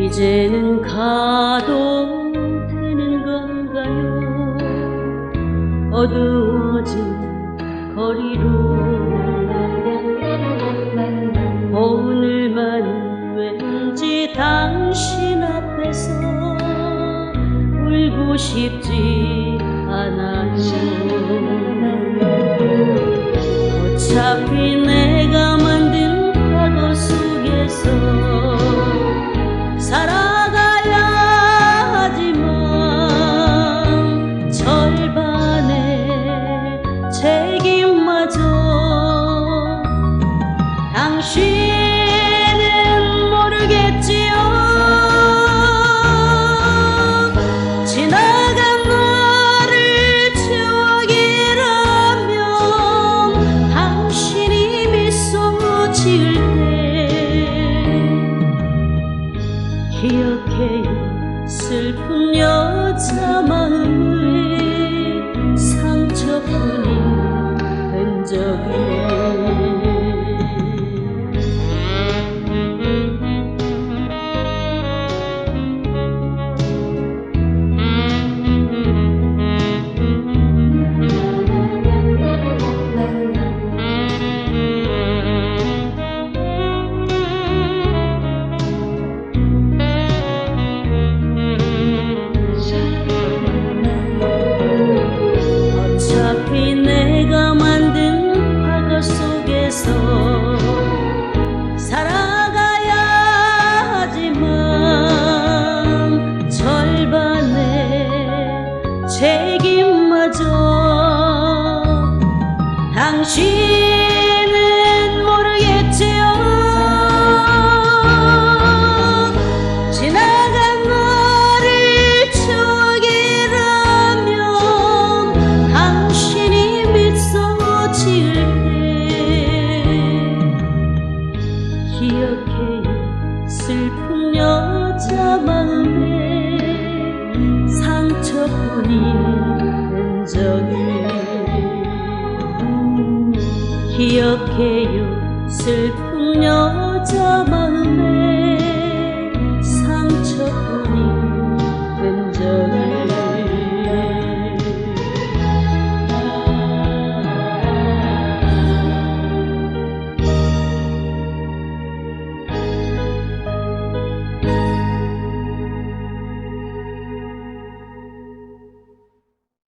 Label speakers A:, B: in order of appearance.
A: 이제는 가도 되는 건가요? 어두워진 거리로 오늘만 왠지 당신 앞에서 울고 싶지 않아요. 어차피 기억해요 슬픈 여자 마음에 책임마저. 당신은 모르겠지요. 지나간 나를 추억이라면 당신이 미소 지을 때 기억해요. 슬픈 여자 마음에 주님 흔적을 기억해요. 슬픈 여자 마음에 상처